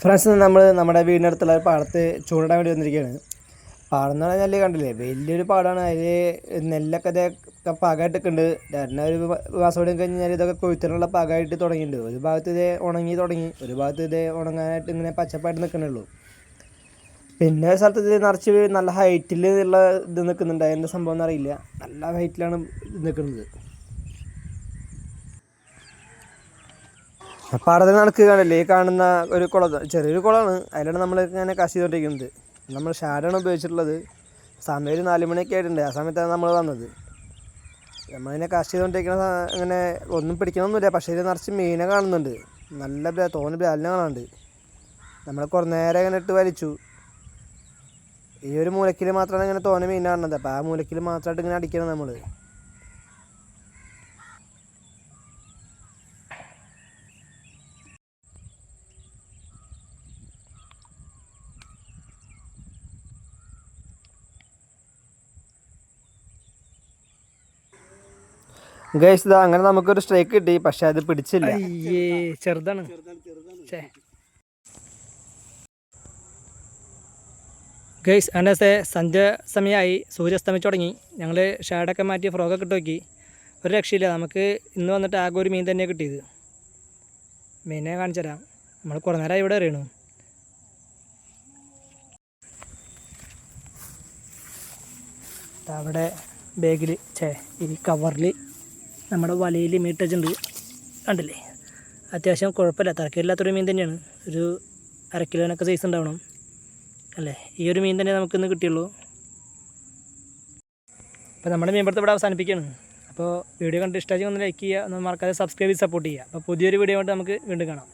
Friends നമ്മൾ നമ്മുടെ വീടിനടുത്തുള്ള പാടത്ത് ചൂണ്ടിടാൻ വേണ്ടി വന്നിരിക്കുകയാണ്. പാടം എന്ന് പറഞ്ഞാൽ കണ്ടില്ലേ വലിയൊരു പാടമാണ് അതിൽ നെല്ലൊക്കെ ഇതൊക്കെ പാകമായിട്ടൊക്കെ രണ്ട് ഒരു മാസം കൂടി കഴിഞ്ഞാൽ ഇതൊക്കെ കൊയ്ത്തിനുള്ള പാകമായിട്ട് തുടങ്ങിയിട്ടുണ്ട്. ഒരു ഭാഗത്ത് ഇതേ ഉണങ്ങി തുടങ്ങി ഒരു ഭാഗത്ത് ഇതേ ഉണങ്ങാനായിട്ട് ഇങ്ങനെ പച്ചപ്പായിട്ട് നിൽക്കണുള്ളൂ പിന്നെ ഒരു സ്ഥലത്ത് ഇത് നിറച്ച് നല്ല ഹൈറ്റിൽ ഉള്ള ഇത് നിൽക്കുന്നുണ്ട്. അതിന്റെ സംഭവം എന്നറിയില്ല നല്ല ഹൈറ്റിലാണ് നിൽക്കുന്നത്. പാടത്തെ നടക്കുകയാണല്ലേ? ഈ കാണുന്ന ഒരു കുളം ചെറിയൊരു കുളമാണ്. അതിലാണ് നമ്മൾ ഇങ്ങനെ കശി ചെയ്തുകൊണ്ടിരിക്കുന്നത് നമ്മൾ ഷാഡാണ് ഉപയോഗിച്ചിട്ടുള്ളത്. സമയം ഒരു നാല് മണിയൊക്കെ ആയിട്ടുണ്ട്. ആ സമയത്താണ് നമ്മൾ വന്നത്. നമ്മളിങ്ങനെ കശിതോണ്ടിരിക്കുന്ന ചെയ്തുകൊണ്ടിരിക്കുന്ന ഇങ്ങനെ ഒന്നും പിടിക്കണമൊന്നുമില്ല പക്ഷേ ഇത് നിറച്ച് മീനെ കാണുന്നുണ്ട്. നല്ല തോന്നി തോനെ ബ്രാലിനെ കാണാനുണ്ട്. നമ്മൾ കുറേ നേരം ഇങ്ങനെ ഇട്ട് വലിച്ചു. ഈ ഒരു മൂലക്കിൽ മാത്രമാണ് ഇങ്ങനെ തോനെ മീൻ കാണുന്നത്. അപ്പോൾ ആ മൂലക്കിൽ മാത്രമായിട്ട് ഇങ്ങനെ അടിക്കണം നമ്മൾ ഗൈസ് ഇതാ അങ്ങനെ നമുക്കൊരു സ്ട്രൈക്ക് കിട്ടി പക്ഷെ അത് പിടിച്ചില്ല. അയ്യേ ചെറുതാണ്. ഗൈസ് അതിന്റെ സന്ധ്യ സമയമായി സൂര്യസ്തമിച്ചു തുടങ്ങി. ഞങ്ങൾ ഷാഡൊക്കെ മാറ്റി ഫ്രോക്കൊക്കെ ഇട്ട് നോക്കി. ഒരു രക്ഷയില്ല. നമുക്ക് ഇന്ന് വന്നിട്ട് ആകെ ഒരു മീൻ തന്നെ കിട്ടിയത്. മീനെ കാണിച്ചു തരാം. നമ്മൾ കുറേ നേരമായി ഇവിടെ അറിയണു. അവിടെ ബാഗിൽ ചേ ഈ കവറിൽ നമ്മുടെ വലയിൽ മീൻ ടച്ചുണ്ട് കണ്ടില്ലേ? അത്യാവശ്യം കുഴപ്പമില്ല. തരക്കേടില്ലാത്തൊരു മീൻ തന്നെയാണ്. ഒരു അര കിലോനൊക്കെ സൈസ് ഉണ്ടാവണം. അല്ലേ? ഈ ഒരു മീൻ തന്നെ നമുക്കിന്ന് കിട്ടിയുള്ളൂ. അപ്പോൾ നമ്മുടെ മീൻപിടുത്തം ഇവിടെ അവസാനിപ്പിക്കുകയാണ്. അപ്പോൾ വീഡിയോ കണ്ട് ഇഷ്ടമായി ഒന്ന് ലൈക്ക് ചെയ്യുക. ഒന്ന് മറക്കാതെ സബ്സ്ക്രൈബ് ചെയ്ത് സപ്പോർട്ട് ചെയ്യുക. അപ്പോൾ പുതിയൊരു വീഡിയോ കൊണ്ട് നമുക്ക് വീണ്ടും കാണാം.